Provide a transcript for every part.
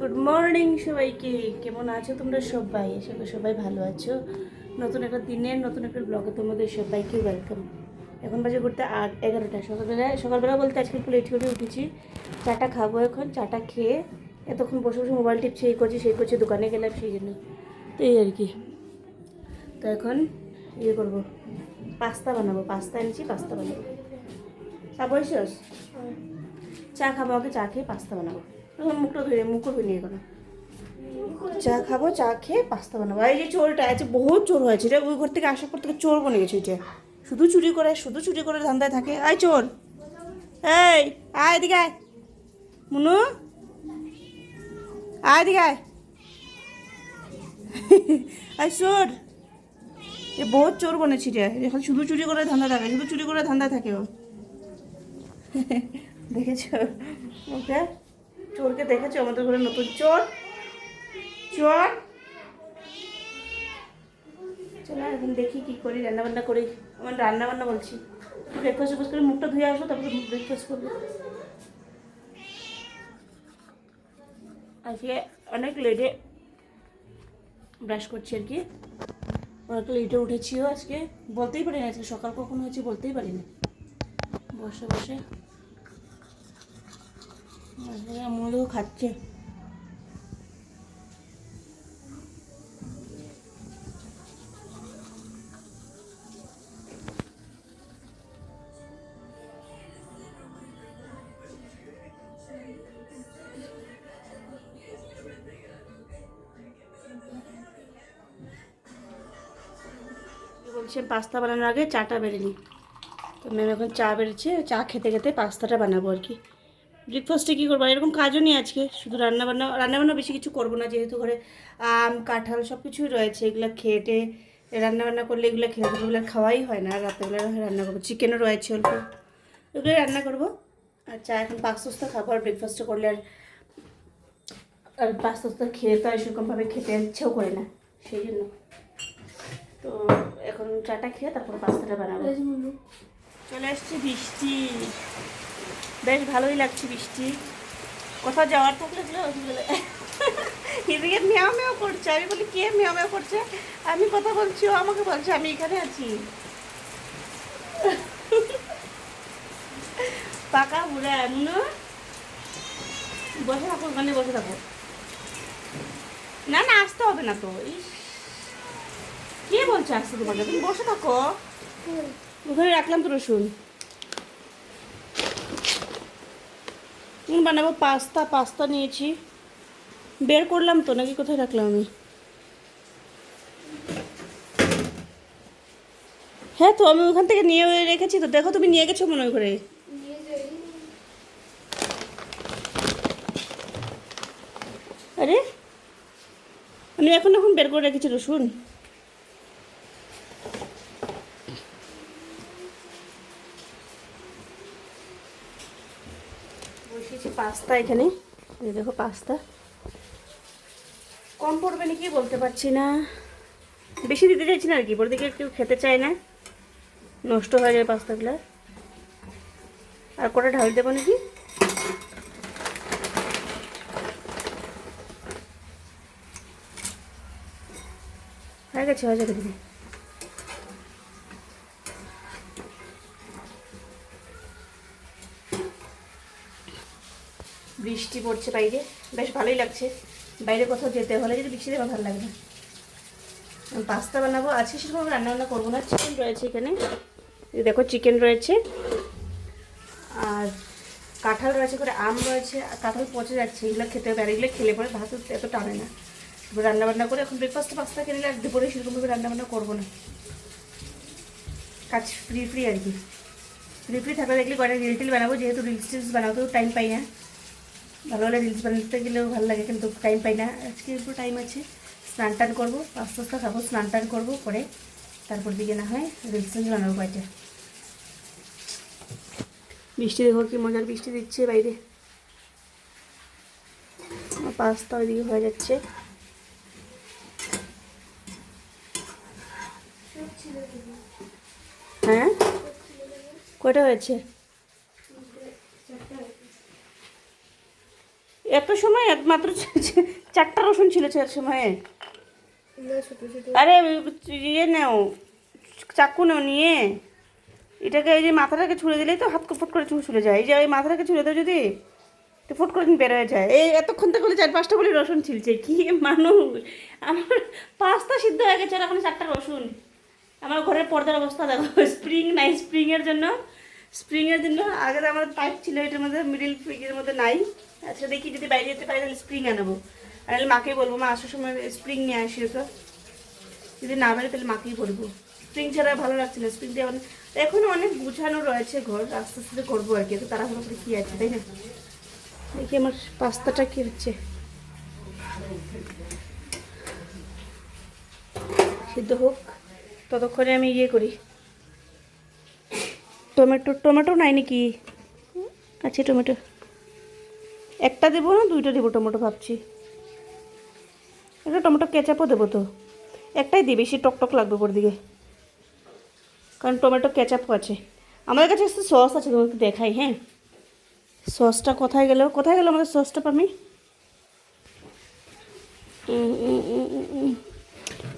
Good morning সবাইকে। কেমন আছো তোমরা সবাই? করি সবাই ভালো আছো। নতুন একটা দিনের নতুন একটা ব্লগে তোমাদের সবাইকে ওয়েলকাম এখন বাজে করতে আট এগারোটা। সকালবেলা সকালবেলা বলতে আজকে একটু লেট করে উঠেছি। চাটা খাব এখন চাটা খেয়ে এতক্ষণ বসে বসে মোবাইল টিপছি এই করছি সেই করছি দোকানে গেলাম সেই জন্য। তো এই আর কি। তো এখন ইয়ে করব পাস্তা বানাবো পাস্তা এনেছি পাস্তা বানাবো। চা বসেছ চা খাব আগে চা খেয়ে পাস্তা বানাবো। এখন মুখটা ধুয়ে মুখও ধুয়ে নিয়ে কোনো চা খাব, চা খেয়ে পাস্তা বানাবো। এই যে চোরটা আছে বহুত চোর হয়েছে রে। ওই ঘর থেকে আসার পর থেকে চোর বনে গেছে এটা শুধু চুরি করে, শুধু চুরি করে ধান্দায় থাকে। আয় চোর এই, আয় এদিকে আয়। মুনু। আয় এদিকে আয়। আয় চোর। এ বহুত চোর বনেছি রে। এখন শুধু চুরি করে ধান্দা থাকে, শুধু চুরি করে ধান্দা থাকে ও। দেখেছ? ওকে। চোরকে দেখেছ? আমাদের ঘরে নতুন চোর। চোর। চলো, এখন দেখি কি করি রান্না বান্না করি। আমার রান্না বান্না বলছি ব্রেকফাস্ট ব্রেকফাস্ট করে মুখটা ধুয়ে আসো, তারপরে ব্রেকফাস্ট করব। আজকে অনেক লেটে ব্রাশ করছি আর কি। অনেক লেটে উঠেছিও আজকে। বলতেই পারি না আজকে সকাল কখন হয়েছে, বলতেই পারি না বসে বসে। মধু খাচ্ছে। বলছেন পাস্তা বানানোর আগে চাটা বেড়ে নিই। তো ম্যাম এখন চা বেড়েছে, চা খেতে খেতে পাস্তাটা বানাবো আর কি। ব্রেকফাস্টে কী করব? এরকম কাজও নেই আজকে। শুধু রান্নাবান্না রান্নাবান্না বেশি কিছু করব না। যেহেতু ঘরে আম কাঁঠাল সব কিছুই রয়েছে এগুলো খেটে রান্নাবান্না করলে এগুলো খেয়ে এগুলো খাওয়াই হয় না। রাতেরবেলা রান্না করব। চিকেনও রয়েছে অল্প। এগুলোই রান্না করব। আর চা এখন পাস্তা খাব। আর ব্রেকফাস্টে করলে আর আর পাস্তা খেয়ে তো আর সেরকমভাবে খেতে ইচ্ছেও করে না। সেই জন্য। তো এখন চাটা খেয়ে তারপর পাস্তাটা বানাবো। চলে আসছে বৃষ্টি। বেশ ভালোই লাগছে বৃষ্টি। কোথাও যাওয়ার থাকলে এদিকে মেয়াও মেয়াও করছে আমি বলি কে মেয়াও মেয়াও করছে? আমি কথা বলছি ও আমাকে বলছে আমি এখানে আছি। পাকা বুড়া এমন বসে থাকো ওখানে বসে থাকো। না না আসতে হবে না তো। কে বলছে আসতে তোমাকে? তুমি বসে থাকো। ওখানে রাখলাম তো রসুন। বানাবো, পাস্তা পাস্তা নিয়েছি। বের করলাম তো, নাকি কোথায় রাখলাম আমি? হ্যাঁ তো, আমি ওখান থেকে নিয়ে রেখেছি তো, দেখো তুমি নিয়ে গেছো মনে করে আরে, আমি এখন এখন বের করে রেখেছি রসুন। বসিয়েছি পাস্তা এখানে। দেখো পাস্তা। কম পড়বে নাকি বলতে পারছি না। বেশি দিতে চাইছি না আর কি পরে দিকে কেউ খেতে চায় না। নষ্ট হয়ে যায় পাস্তাগুলো। আর কটা ঢাল দেবো নাকি? হয়ে গেছে, হয়ে যাবে দিদি। বৃষ্টি পড়ছে বাইরে। বেশ ভালোই লাগছে। বাইরে কোথাও যেতে হলে যদি বৃষ্টিতে আমার ভালো লাগে না পাস্তা বানাবো। আজকে সেরকম রান্না বান্না করব না। চিকেন রয়েছে এখানে। দেখো চিকেন রয়েছে। আর কাঁঠাল রয়েছে করে আম রয়েছে। আর কাঁঠাল পচে যাচ্ছে। এগুলো খেতে হবে। আর এগুলো খেলে পরে ভাত এত টানে না। এবার রান্না বান্না করে এখন ব্রেকফাস্টে পাস্তা কিনে আর দুপুরে সেরকমভাবে রান্না বান্না করব না। কাজ ফ্রি ফ্রি আর কি। ফ্রি ফ্রি থাকলে দেখলে কয়টা রিল টিল বানাবো। যেহেতু রিলস টিলস বানাতেও টাইম পাই না। ভালো ভালো রিলস বানাতে গেলেও ভালো লাগে, কিন্তু টাইম পাই না। আজকে একটু টাইম আছে, স্নান টান করব, আস্তে আস্তে খাব স্নান টান করব, করে তারপর দিকে না হয় রিলস বানাবো কয়টা বৃষ্টি দেখো কি মজার বৃষ্টি দিচ্ছে বাইরে। পাস্তা ওইদিকে হয়ে যাচ্ছে। হ্যাঁ? কটা হয়েছে এত সময় মাত্র চারটা রসুন ছিল চার সময়ে। আরে ইয়ে নাও চাকু নাও নিয়ে। এটাকে এই যে মাথাটাকে ছুঁড়ে দিলেই তো হাত ফুট করে ছুলে যায়। এই যে ওই মাথাটাকে ছুঁড়ে দাও যদি তো ফুট করে বের হয়ে যায়। এই এতক্ষণ থেকে চার পাঁচটা বলে রসুন ছিলছে। কি মানুষ! আমার পাঁচটা সিদ্ধ হয়ে গেছে আর এখন চারটা রসুন। আমার ঘরের পর্দার অবস্থা দেখো। স্প্রিং নাই স্প্রিংয়ের জন্য স্প্রিংয়ের জন্য আগে তো আমার পাইপ ছিল এটার মধ্যে মিডিল ফ্রিজের মধ্যে নাই। আচ্ছা দেখি যদি বাইরে যেতে পারি, তাহলে স্প্রিং আনাবো। আর নাহলে মাকে বলব, মা, আসার সময় স্প্রিং নিয়ে আসিও তো যদি না পারি তাহলে মাকেই বলব। স্প্রিং ছাড়া ভালো লাগছে না স্প্রিং দিয়ে অনেক এখনও অনেক গুছানো রয়েছে ঘর, আস্তে আস্তে করব আর কি তো তাড়াহুড়ো করে কী আছে, তাই না? দেখি আমার পাস্তাটা কি হচ্ছে। সিদ্ধ হোক, ততক্ষণে আমি ইয়ে করি। টমেটো টমেটো নাই নাকি? আছে টমেটো। একটা দেবো না, দুইটা দেবো টমেটো ভাবছি। একটা টমেটো কেচাপও দেবো তো। একটাই দিই বেশি টকটক লাগবে ওপর দিকে। কারণ টমেটো কেচাপও আছে। আমাদের কাছে একটা সস আছে, তোমাকে দেখাই হ্যাঁ? সসটা কোথায় গেল? কোথায় গেল আমাদের সসটা পামি।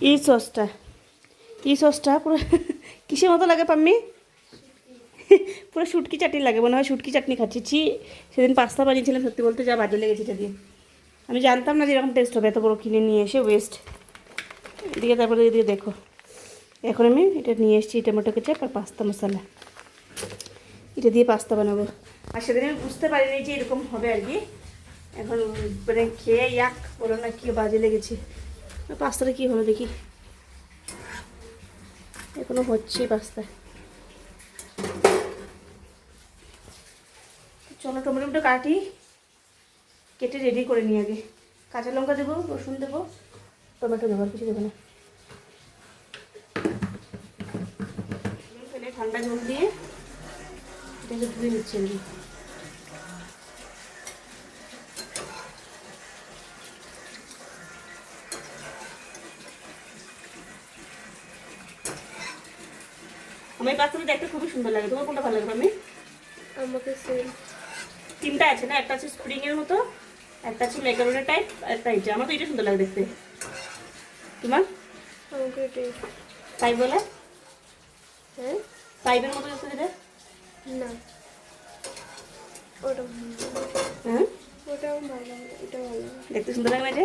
এই সসটা। এই সসটা পুরো কিসের মতো লাগে, পাম্মি? পুরো শুটকি চাটনি লাগে, মনে হয় শুটকি চাটনি খাচ্ছি। ছি, সেদিন পাস্তা বানিয়েছিলাম, সত্যি বলতে যা বাজে লেগেছে এটা দিয়ে। আমি জানতাম না যে এরকম টেস্ট হবে, এত বড় কিনে নিয়ে এসে ওয়েস্ট এদিকে তারপরে এদিকে দেখো। এখন আমি এটা নিয়ে এসেছি, টমেটো কেচাপ আর পাস্তা মশলা। এটা দিয়ে পাস্তা বানাবো। আর সেদিন আমি বুঝতে পারিনি যে এরকম হবে আর কি। এখন মানে খেয়ে ইয়াক, বলো না কি বাজে লেগেছে। পাস্তাটা কী হলো দেখি। এখনও হচ্ছেই পাস্তা চলো টমেটোটা কাটি, কেটে রেডি করে নিই আগে। কাঁচা লঙ্কা দেবো, রসুন দেবো, টমেটো দেবো, আর কিছু দেবো না। ঠান্ডা জল দিয়ে এটাকে ধুয়ে নিচ্ছে আমি। আমার পাস্তাটা দেখতে খুবই সুন্দর লাগে। তোমার কোনটা ভালো লাগে আমি আমাকে সেম তিনটা আছে না? একটা আছে স্প্রিং এর মতো একটা আছে ম্যাকারোনি টাইপ একটা এটা আমার তো এটা সুন্দর লাগে দেখতে। তোমার? তাই বলে? হ্যাঁ? পাইপের মতো দেখতে যেটা না। ওটা হ্যাঁ? ওটাও ভালো এটা ভালো দেখতে সুন্দর লাগে না যে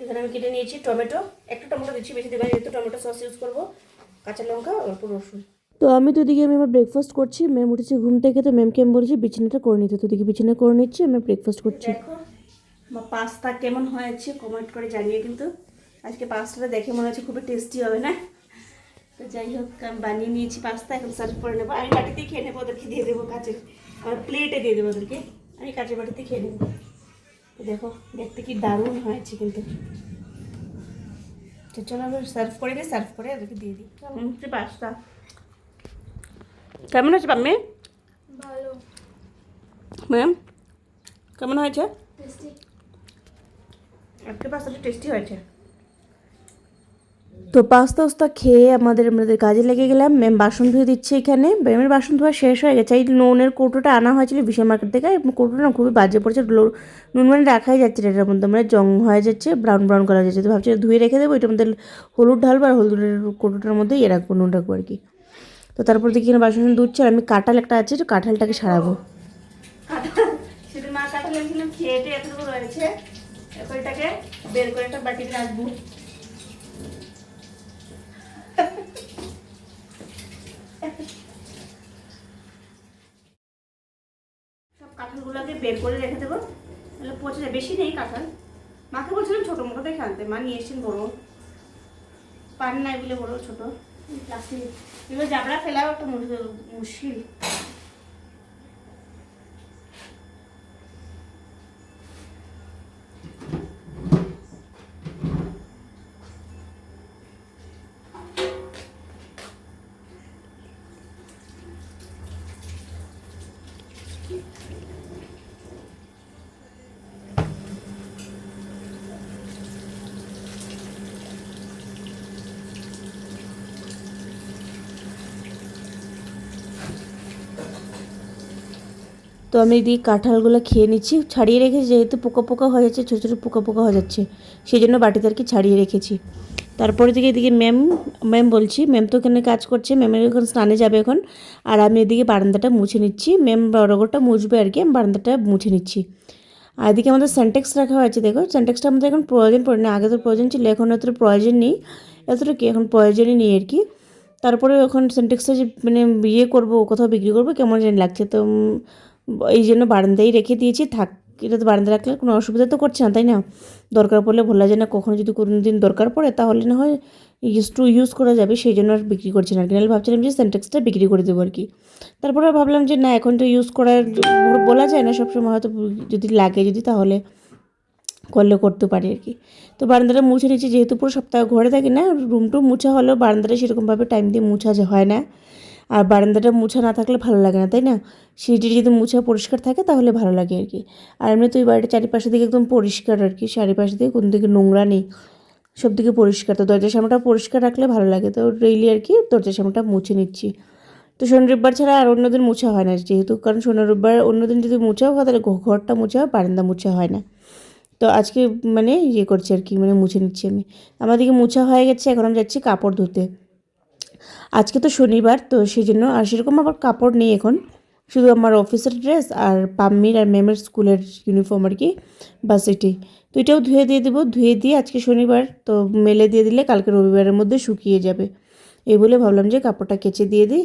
এখানে আমি কেটে নিয়েছি টমেটো। একটা টমেটো দিচ্ছি বেশি দেবেন যেহেতু টমেটো সস ইউজ করব। কাঁচা লঙ্কা অল্প রসুন। তো আমি তো দিকে আমি আমার ব্রেকফাস্ট করছি ম্যাম উঠেছে ঘুম থেকে তো ম্যামকে আমি বলেছি বিছানাটা করে নিতে। তো দিকে বিছানা করে নিচ্ছি আমি ব্রেকফাস্ট করছি। পাস্তা কেমন হয়েছে কমেন্ট করে জানিয়ে কিন্তু। আজকে পাস্তাটা দেখে মনে হচ্ছে খুবই টেস্টি হবে না? তো যাই হোক আমি বানিয়ে নিয়েছি পাস্তা এখন সার্ভ করে নেব। আমি বাটিতে খেয়ে নেব ওদেরকে দিয়ে দেবো কাচের আমার প্লেটে দিয়ে দেবো ওদেরকে। আমি কাচের বাটিতে খেয়ে নেব। তো দেখো দেখতে কি দারুণ হয়েছে কিন্তু। তো চলো আমি সার্ভ করে দিই সার্ভ করে ওদেরকে দিয়ে দিই। পাস্তা কেমন হয়েছে পাম্মি ম্যাম কেমন হয়েছে? টেস্টি আজকে পাস্তাটা টেস্টি হয়েছে। তো পাস্তা ওস্তা খেয়ে আমাদের আমাদের কাজে লেগে গেলাম। ম্যাম বাসন ধুয়ে দিচ্ছে এখানে। ম্যামের বাসন ধোয়া শেষ হয়ে গেছে। এই নুনের কৌটোটা আনা হয়েছিল বিশাল মার্কেট থেকে। কৌটোটা না খুবই বাজে পড়েছে। লো- নুন মানে রাখাই যাচ্ছে না। এটার মধ্যে মানে জং হয়ে যাচ্ছে ব্রাউন ব্রাউন কালার যাচ্ছে। তো ভাবছি ধুয়ে রেখে দেবো। এটার মধ্যে হলুদ ঢালবো আর হলুদের কৌটোটার মধ্যে ইয়ে রাখব নুন রাখব আর কি। তো তারপর দেখি এখানে বাসন ধুচ্ছে আর আমি কাঁঠাল একটা আছে, তো কাঁঠালটাকে সারাবো। মা কাঁঠাল রয়েছে। বের করে একটা রাখব। সব কাঁঠালগুলোকে বের করে রেখে দেবো। পচে যায়। বেশি নেই কাঁঠাল। মাকে বলছিলাম ছোটো মোটো দেখে আনতে মা নিয়ে এসেছেন বড়ো। পান নাই বলে বড়ো, ছোটো। প্লাস্টিক এগুলো জাবড়া ফেলাও একটা মুশ- মুশকিল। তো আমি এদিকে কাঁঠালগুলো খেয়ে নিচ্ছি। ছাড়িয়ে রেখেছি, যেহেতু পোকা পোকা হয়ে যাচ্ছে, ছোটো ছোটো পোকা পোকা হয়ে যাচ্ছে। সেই জন্য বাটিতে আর কি ছাড়িয়ে রেখেছি। তারপরে দিকে এদিকে ম্যাম ম্যাম বলছি, ম্যাম তো ওখানে কাজ করছে ম্যামের এখন স্নানে যাবে এখন। আর আমি এদিকে বারান্দাটা মুছে নিচ্ছি। ম্যাম বড়গরটা মুছবে আর কি, আমি বারান্দাটা মুছে নিচ্ছি। আর এদিকে আমাদের সেন্টেক্স রাখা হয়েছে, দেখো। সেন্টেক্সটা আমাদের এখন প্রয়োজন পড়ে না, আগে তো প্রয়োজন ছিল, এখন এতটা প্রয়োজন নেই। এতটা কি, এখন প্রয়োজনই নেই আর কি। তারপরে এখন সেন্টেক্সটা যে মানে ইয়ে করব, কোথাও বিক্রি করব, কেমন জানি লাগছে। তো এই জন্য বারান্দায় রেখে দিয়েছি, থাক, এটা তো বারান্দা রাখলে কোনো অসুবিধা তো করছে না, তাই না? দরকার পড়লে বলা যায় না, কখনো যদি কোনো দিন দরকার পড়ে, তাহলে না হয় ইউজ টু ইউজ করা যাবে, সেই জন্য আর বিক্রি করছি না আর কি। নাহলে ভাবছিলাম যে সেন্টেক্সটা বিক্রি করে দেবো আর কি। তারপরে ভাবলাম যে না, এখন তো ইউজ করার বলা যায় না, সবসময় হয়তো যদি লাগে যদি, তাহলে করলে করতে পারি আর কি। তো বারান্দাটা মুছে নিচ্ছি যেহেতু পুরো সপ্তাহ ঘরে থাকি না রুম টুম মুছা হলেও বারান্দাটা সেরকমভাবে টাইম দিয়ে মুছা হয় না। আর বারান্দাটা মুছা না থাকলে ভালো লাগে না, তাই না? সিঁড়িটি যদি মুছা পরিষ্কার থাকে তাহলে ভালো লাগে আর কি। আর এমনি তো এই বাড়িটা চারিপাশে দিকে একদম পরিষ্কার আর কি চারিপাশে দিকে কোনো দিকে নোংরা নেই, সব দিকে পরিষ্কার। তো দরজার সামনেটা পরিষ্কার রাখলে ভালো লাগে। তো ডেইলি আর কি দরজার সামনেটা মুছে নিচ্ছি। তো শনি রবিবার ছাড়া আর অন্যদিন মোছা হয় না যেহেতু, কারণ শনি রবিবার অন্যদিন যদি মোছাও হয় তাহলে ঘরটা মোছা হয় বারান্দা মোছা হয় না। তো আজকে মানে ইয়ে করছি আর কি মানে মুছে নিচ্ছি আমি। আমাদেরকে মোছা হয়ে গেছে, এখন আমি যাচ্ছি কাপড় ধুতে। আজকে তো শনিবার, তো সেই জন্য আর সেরকম আবার কাপড় নেই এখন। শুধু আমার অফিসের ড্রেস আর পাম্মির আর ম্যামের স্কুলের ইউনিফর্ম আর কি, বাস এটি। তো এটাও ধুয়ে দিয়ে দেবো। ধুয়ে দিয়ে আজকে শনিবার, তো মেলে দিয়ে দিলে কালকে রবিবারের মধ্যে শুকিয়ে যাবে। এই বলে ভাবলাম যে কাপড়টা কেচে দিয়ে দিই।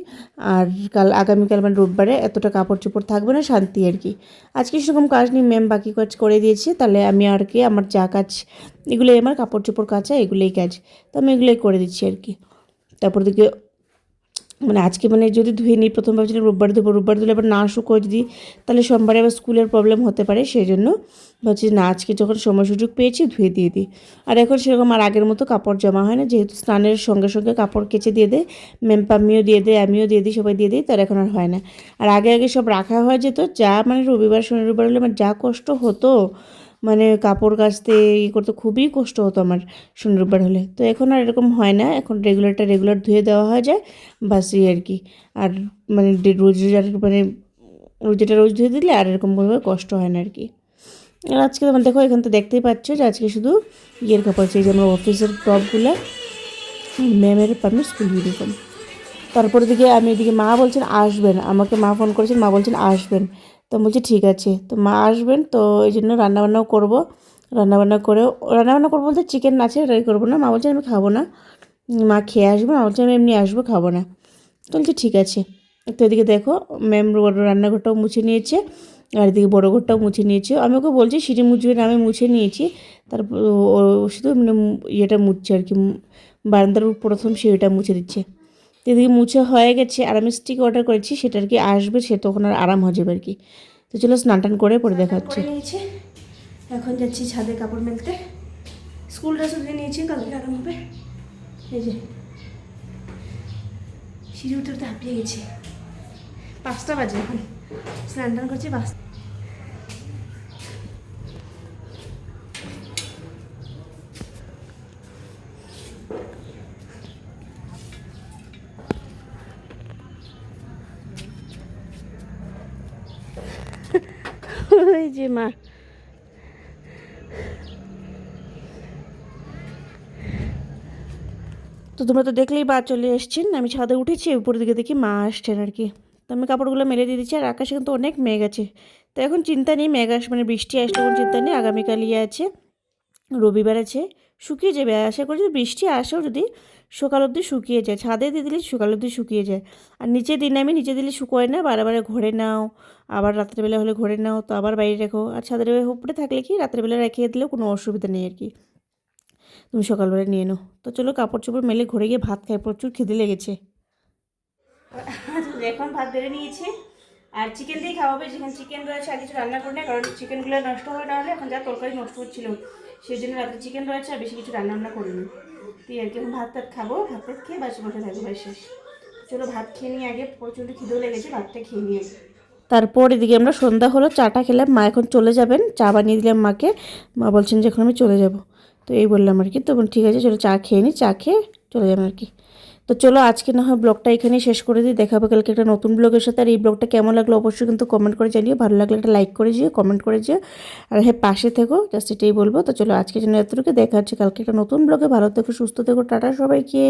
আর কাল, আগামীকাল মানে রোববারে এতটা কাপড় চোপড় থাকবে না, শান্তি আর কি। আজকে সেরকম কাজ নেই, ম্যাম বাকি কাজ করে দিয়েছে, তাহলে আমি আর কি, আমার যা কাজ, এগুলোই আমার কাপড় চোপড় কাচা, এগুলোই কাজ। তো আমি এগুলোই করে দিচ্ছি আর কি। তারপর দিকে মানে আজকে মানে যদি ধুয়ে নিই, প্রথম ভাবছিলাম রোববার দেবো রোববার দিলে আবার না শুকোয় যদি, তাহলে সোমবারে আবার স্কুলের প্রবলেম হতে পারে সেই জন্য ভাবছি না, আজকে যখন সময় সুযোগ পেয়েছি ধুয়ে দিয়ে দিই। আর এখন সেরকম আর আগের মতো কাপড় জমা হয় না, যেহেতু স্নানের সঙ্গে সঙ্গে কাপড় কেচে দিয়ে দেয় মেম্পামিও দিয়ে দেয়, আমিও দিয়ে দিই, সবাই দিয়ে দিই তার এখন আর হয় না। আর আগে আগে সব রাখা হয়ে যেত, যা মানে রবিবার শনি রবিবার হলে আমার যা কষ্ট হতো মানে কাপড় কাচতে ই করতে খুবই কষ্ট হতো আমার শনি রবিবার হলে। তো এখন আর এরকম হয় না, এখন রেগুলারটা রেগুলার ধুয়ে দেওয়া হয়ে যায়, বাস আর কি। আর মানে রোজ আর মানে রোজটা রোজ ধুয়ে দিলে আর এরকমভাবে কষ্ট হয় না আর কি। আর আজকে তোমার দেখো এখান তো দেখতেই পাচ্ছ যে আজকে শুধু ইয়ের কাপড় চাই যে আমার অফিসের টপগুলো ম্যামের পামের স্কুল ইউনিফর্ম তারপরে দিকে আমি এদিকে মা বলছেন, আসবেন। আমাকে মা ফোন করেছেন, মা বলছেন, আসবেন। তো বলছি, ঠিক আছে। তো মা আসবেন, তো এই জন্য রান্নাবান্নাও করব। রান্নাবান্না করে রান্নাবান্না করব বলতে চিকেন আছে এটাই করব না। মা বলছে, আমি খাব না। মা খেয়ে আসব, মা বলছে, আমি এমনি আসব, খাব না। তো বলছি, ঠিক আছে। তো এদিকে দেখো, ম্যাম রান্নাঘরটাও মুছে নিয়েছে, আর এদিকে বড়ো ঘরটাও মুছে নিয়েছে। আমি ওকে বলছি, সিঁড়ি মুছবে না, আমি মুছে নিয়েছি। তারপর শুধু মানে ইয়েটা মুছছে আর কি, বারান্দার প্রথম সিঁড়িটা মুছে দিচ্ছে। এদিকে মুছে হয়ে গেছে আর আমি স্টিক অর্ডার করেছি সেটা আর কি আসবে সে তখন আর আরাম হয়ে যাবে আর কি। তো চলো স্নান টান করে পরে দেখা হচ্ছে এখন যাচ্ছি ছাদে কাপড় মেলতে। স্কুল ড্রেসও ধুয়ে নিয়েছি কালকে আরাম হবে। এই যে সিঁড়ি উঠে উঠতে হাঁপিয়ে গেছি। পাঁচটা বাজে এখন। স্নান টান করছি পাঁচ ওই যে মা। তো তোমরা তো দেখলেই বা চলে এসছেন। আমি ছাদে উঠেছি, উপরের দিকে দেখি মা আসছেন আর কি। তো আমি কাপড়গুলো মেলে দিয়ে দিচ্ছি, আর আকাশে কিন্তু অনেক মেঘ আছে। তো এখন চিন্তা নেই মেঘ আস মানে বৃষ্টি আসলে কোনো চিন্তা নেই। আগামীকাল ইয়ে আছে, রবিবার আছে, শুকিয়ে যাবে। আশা করি যে বৃষ্টি আসেও যদি সকাল অবধি শুকিয়ে যায়, ছাদে দিয়ে দিলে সকাল অবধি শুকিয়ে যায়। আর নিচে দিন আমি নিচে দিলে শুকোয় না বারে ঘরে নাও। আবার রাত্রেবেলা হলে ঘরে নাও, তো আবার বাইরে রেখো। আর ছাদের উপরে থাকলে কি? রাত্রেবেলা রেখে দিলেও কোনো অসুবিধা নেই আর কি। তুমি সকালবেলা নিয়ে নাও। তো চলো কাপড় চোপড় মেলে ঘরে গিয়ে ভাত খাই, প্রচুর খিদে লেগেছে। এখন ভাত বেড়ে নিয়েছি। আর চিকেন দিয়ে খাওয়াবে। যেখানে চিকেন রয়েছে, আর কিছু রান্না করে না, কারণ চিকেনগুলো নষ্ট হয়ে না হলে এখন যা তরকারি নষ্ট হচ্ছিল সেই জন্য রাতে চিকেন রয়েছে, আর বেশি কিছু রান্না বান্না করিনি। তুই আর কি, এখন ভাত টাত খাব। ভাত টাত খেয়ে বাসি বসে থাকব ভাই শেষ। চলো ভাত খেয়ে নিয়ে আগে। প্রচণ্ড খিদেও লেগেছে, ভাতটা খেয়ে নিয়ে তারপর এদিকে আমরা সন্ধ্যা হলো, চাটা খেলাম, মা এখন চলে যাবেন, চা বানিয়ে দিলাম মাকে। মা বলছেন যে এখন আমি চলে যাব। তো এই বললাম আর কি, তো ঠিক আছে, চলো চা খেয়ে নিই চা খেয়ে চলে যাবেন আর কি। তো চলো, আজকে না হয় ব্লগটা এখানেই শেষ করে দিই, দেখা হবে কালকে একটা নতুন ব্লগের সাথে। আর এই ব্লগটা কেমন লাগল অবশ্যই কিন্তু কমেন্ট করে জানিও, ভালো লাগলে একটা লাইক করে যেও কমেন্ট করে যেও। আর হ্যাঁ পাশে থেকো জাস্ট এটাই বলব। তো চলো আজকে জন্য এতটুকু, দেখা হচ্ছে কালকে একটা নতুন ব্লগে। ভালো থেকো, সুস্থ থেকো, টাটা সবাইকে।